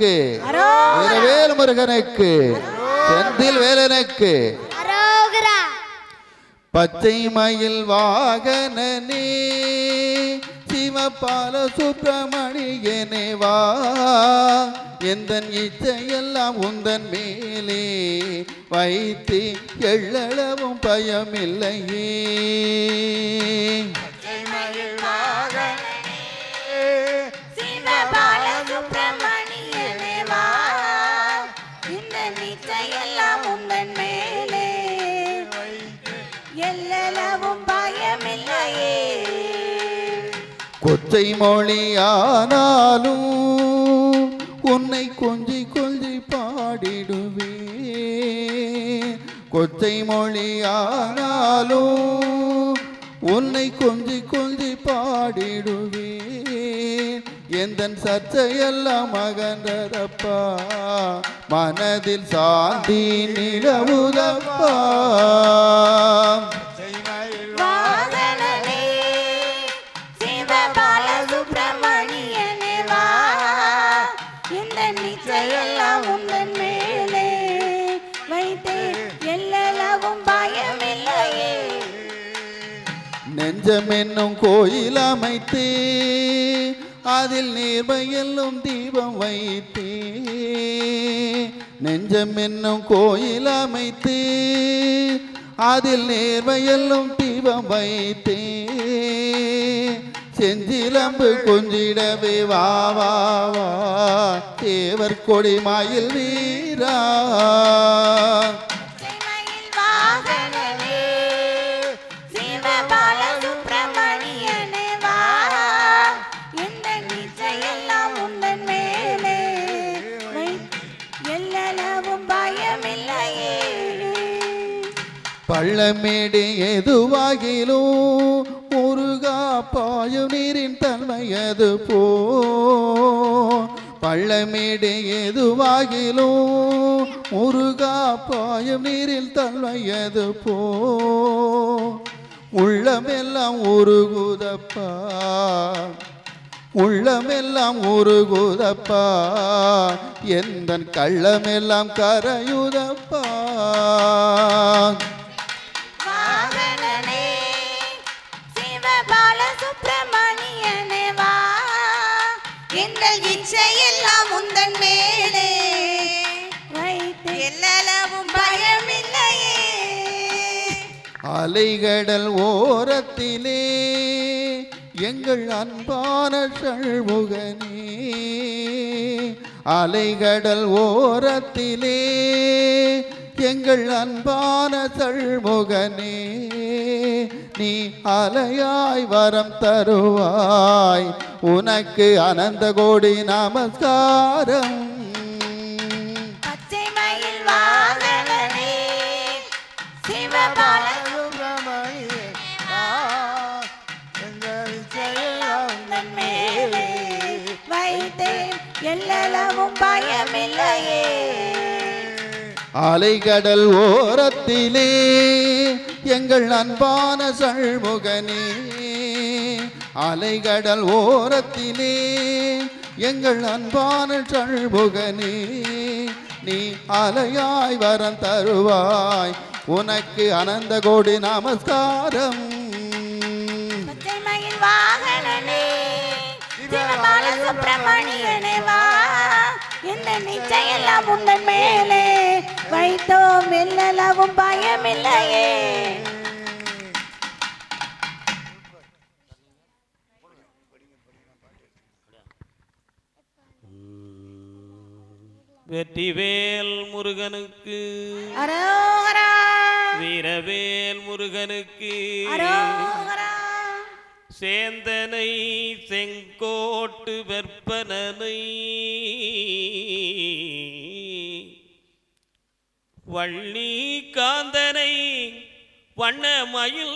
வீரவேல் முருகனுக்கு செந்தில் வேலனுக்கு. பச்சை மயில் வாகனனே சிவபால சுப்பிரமணியனே வா. எந்தன் இச்சையெல்லாம் உந்தன் மேலே வைத்து எள்ளளவும் பயமில்லையே. கொச்சை மொழியானாலும் உன்னை கொஞ்சி கொஞ்சி பாடிடுவே கொச்சை மொழியானாலும் உன்னை கொஞ்சி கொஞ்சி பாடிடுவே எந்த சர்ச்சையெல்லாம் அகன்றதப்பா? மனதில் சாந்தி நிலவுதப்பா? வாகனனே சிவபால சுப்பிரமணியனே நெஞ்சம் என்னும் கோயில் அமைத்து அதில் நேர்மையெல்லும் தீபம் வைத்தே நெஞ்சம் என்னும் கோயில் அமைத்து அதில் நேர்மையெல்லும் தீபம் வைத்தே செஞ்சிலம்பு கொஞ்சிடவே வா வா தேவர் கொடிமாயில் வீரா. பள்ளமேடு எதுவாகிலும் முருகா பாயும் நீரின் தன்மையது போ. பள்ளமேடு எதுவாகிலும் முருகா பாயும் நீரில் தன்மையது போ. உள்ளமெல்லாம் உருகுதப்பா. உள்ளமெல்லாம் உருகுதப்பா. எந்த கள்ளமெல்லாம் கரையுதப்பா. அலைகடல் ஓரத்திலே எங்கள் அன்பான சண்முகனே அலைகடல் ஓரத்திலே எங்கள் அன்பான சண்முகனே நீ அலையாய் வரம் தருவாய். உனக்கு அனந்த கோடி நமஸ்காரம். பச்சை எல்லளவும் பயமில்லையே. அலைகடல் ஓரத்திலே எங்கள் அன்பான சண்முகனே அலைகடல் ஓரத்திலே எங்கள் அன்பான சண்முகனே நீ அலையாய் வரம் தருவாய். உனக்கு அனந்த கோடி நமஸ்காரம். சிவபால சுப்பிரமணியனே வா இந்த நிச்சயெல்லாம் உந்தன் மேலே? வைத்தோம் எல்லளவும் பயமில்லையே. வெற்றிவேல் முருகனுக்கு. வீரவேல் முருகனுக்கு. அரோகரா. சேந்தனை செங்கோட்டு வெற்பனனை. வள்ளி காந்தனை வண்ண மயில்